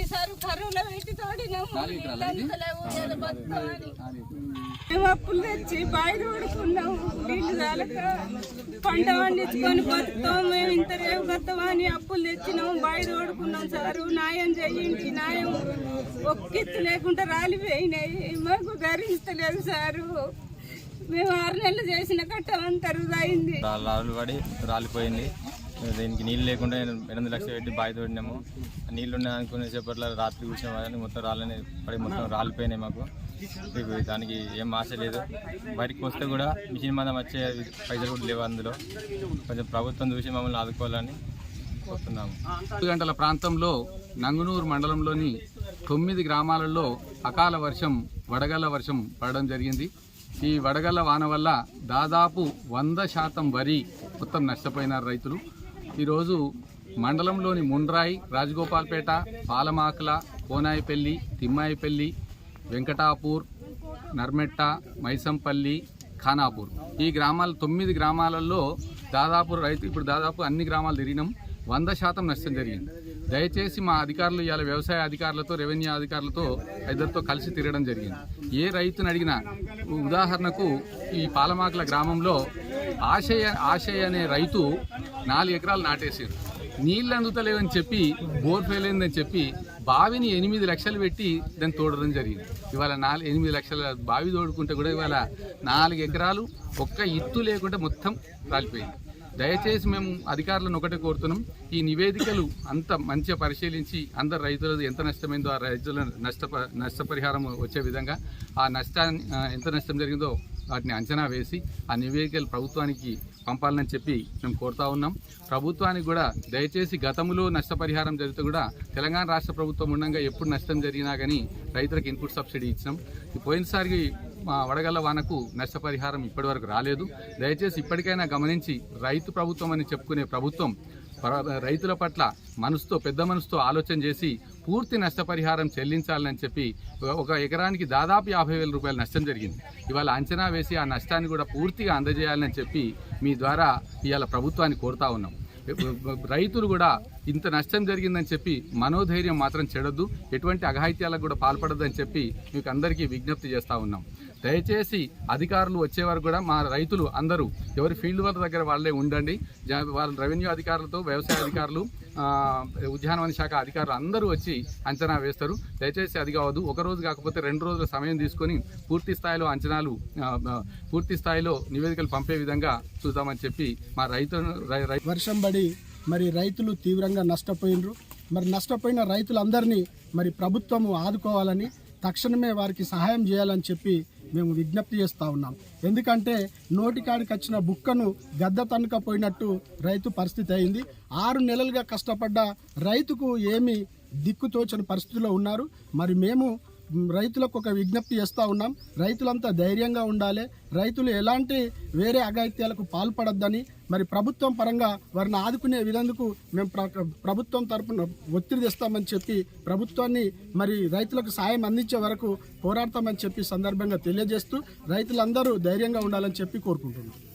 ఈసారి కరువులో పెట్టి తోడినాము. మేము అప్పులు తెచ్చి బావి తోడుకున్నాము నీళ్ళు చాలక పంట పండించుకొని బతుకుతాం. మేము ఇంత రేవు కత్తామని అప్పులు తెచ్చినాము బావి తోడుకున్నాం సారు. న్యాయం చేయండి న్యాయం ఒక్కిత్తు లేకుండా రాలిపోయినాయి. మాకు గరించలేదు సారు. మేము ఆరు నెలలు చేసిన కట్టమంతా వృధా అయింది. రాళ్ళు పడి రాలిపోయింది. దీనికి నీళ్ళు లేకుండా ఎనిమిది లక్షలు పెట్టి బావి తోడినాము నీళ్ళు ఉన్నాయి అనుకునే రాత్రి కూర్చున్న వాళ్ళని మొత్తం రాళ్ళని పడి మొత్తం రాలిపోయినాయి మాకు. ఇవి దానికి ఏం ఆశ లేదు. బయటకు వస్తే కూడా మిషన్ మందం వచ్చే పైసలు కూడా లేవు అందులో. కొంచెం ప్రభుత్వం చూసి మమ్మల్ని ఆదుకోవాలని వస్తున్నాము. ఐదు గంటల ప్రాంతంలో నంగునూరు మండలంలోని తొమ్మిది గ్రామాలలో అకాల వర్షం వడగళ్ళ వర్షం పడడం జరిగింది. ఈ వడగళ్ళ వాన వల్ల దాదాపు వంద శాతం వరి మొత్తం నష్టపోయినారు రైతులు. ఈరోజు మండలంలోని ముండ్రాయి రాజగోపాల్పేట పాలమాకల కోనాయిపల్లి తిమ్మాయిపల్లి వెంకటాపూర్ నర్మెట్ట మైసంపల్లి ఖానాపూర్. ఈ గ్రామాలు తొమ్మిది గ్రామాలలో దాదాపు రైతు ఇప్పుడు దాదాపు అన్ని గ్రామాలు తిరిగినాం. వంద శాతం నష్టం జరిగింది. దయచేసి మా అధికారులు ఇవాళ వ్యవసాయ అధికారులతో రెవెన్యూ అధికారులతో ఇద్దరితో కలిసి తిరగడం జరిగింది. ఏ రైతును అడిగినా ఉదాహరణకు ఈ పాలమాకల గ్రామంలో ఆశయ ఆశయ అనే రైతు నాలుగు ఎకరాలు నాటేసారు నీళ్ళు అందుతలేవని చెప్పి బోర్ ఫెయిల్ అయిందని చెప్పి బావిని ఎనిమిది లక్షలు పెట్టి దాన్ని తోడడం జరిగింది. ఇవాళ నాలుగు ఎనిమిది లక్షల బావి తోడుకుంటే కూడా ఇవాళ నాలుగు ఎకరాలు ఒక్క ఇత్తు లేకుండా మొత్తం రాలిపోయింది. దయచేసి మేము అధికారులను ఒకటే కోరుతున్నాం ఈ నివేదికలు అంత మంచిగా పరిశీలించి అందరు రైతులది ఎంత నష్టమైందో ఆ రైతుల నష్ట నష్టపరిహారం వచ్చే విధంగా ఆ నష్టాన్ని ఎంత నష్టం జరిగిందో వాటిని అంచనా వేసి ఆ నివేదికలు ప్రభుత్వానికి పంపాలని చెప్పి మేము కోరుతా ఉన్నాం. ప్రభుత్వానికి కూడా దయచేసి గతంలో నష్టపరిహారం జరిగితే కూడా తెలంగాణ రాష్ట్ర ప్రభుత్వం ఉండగా ఎప్పుడు నష్టం జరిగినా కానీ రైతులకు ఇన్పుట్ సబ్సిడీ ఇచ్చినాం. పోయినసారి మా వడగళ్ళ వానకు నష్టపరిహారం ఇప్పటివరకు రాలేదు. దయచేసి ఇప్పటికైనా గమనించి రైతు ప్రభుత్వం అని చెప్పుకునే ప్రభుత్వం రైతుల పట్ల మనసుతో పెద్ద మనసుతో ఆలోచన చేసి పూర్తి నష్టపరిహారం చెల్లించాలని చెప్పి ఒక ఎకరానికి దాదాపు యాభై వేల రూపాయల నష్టం జరిగింది. ఇవాళ అంచనా వేసి ఆ నష్టాన్ని కూడా పూర్తిగా అందజేయాలని చెప్పి మీ ద్వారా ఇవాళ ప్రభుత్వాన్ని కోరుతా ఉన్నాం. రైతులు కూడా ఇంత నష్టం జరిగిందని చెప్పి మనోధైర్యం మాత్రం చెడద్దు ఎటువంటి అఘాయిత్యాలకు కూడా పాల్పడద్దని చెప్పి మీకు అందరికీ విజ్ఞప్తి చేస్తూ ఉన్నాం. దయచేసి అధికారులు వచ్చే వరకు కూడా మా రైతులు అందరూ ఎవరి ఫీల్డ్ వర్క్ దగ్గర వాళ్ళే ఉండండి. వాళ్ళ రెవెన్యూ అధికారులతో వ్యవసాయ అధికారులు ఉద్యానవన శాఖ అధికారులు అందరూ వచ్చి అంచనా వేస్తారు. దయచేసి అది కావద్దు. ఒక రోజు కాకపోతే రెండు రోజుల సమయం తీసుకొని పూర్తి స్థాయిలో అంచనాలు పూర్తి స్థాయిలో నివేదికలు పంపే విధంగా చూద్దామని చెప్పి మా రైతు రై- వర్షం పడి మరి రైతులు తీవ్రంగా నష్టపోయినరు. మరి నష్టపోయిన రైతులందరినీ మరి ప్రభుత్వము ఆదుకోవాలని తక్షణమే వారికి సహాయం చేయాలని చెప్పి మేము విజ్ఞప్తి చేస్తూ ఉన్నాం. ఎందుకంటే నోటికాడికి వచ్చిన బుక్కను గద్ద తనుకపోయినట్టు రైతు పరిస్థితి అయింది. ఆరు నెలలుగా కష్టపడ్డ రైతుకు ఏమి దిక్కుతోచని పరిస్థితిలో ఉన్నారు. మరి మేము రైతులకు ఒక విజ్ఞప్తి చేస్తూ ఉన్నాం. రైతులంతా ధైర్యంగా ఉండాలి. రైతులు ఎలాంటి వేరే అఘాయిత్యాలకు పాల్పడొద్దని మరి ప్రభుత్వం పరంగా వారిని ఆదుకునే విధందుకు మేము ప్ర- ప్రభుత్వం తరపున ఒత్తిడి తెస్తామని చెప్పి ప్రభుత్వాన్ని మరి రైతులకు సాయం అందించే వరకు పోరాడతామని చెప్పి సందర్భంగా తెలియజేస్తూ రైతులందరూ ధైర్యంగా ఉండాలని చెప్పి కోరుకుంటున్నాం.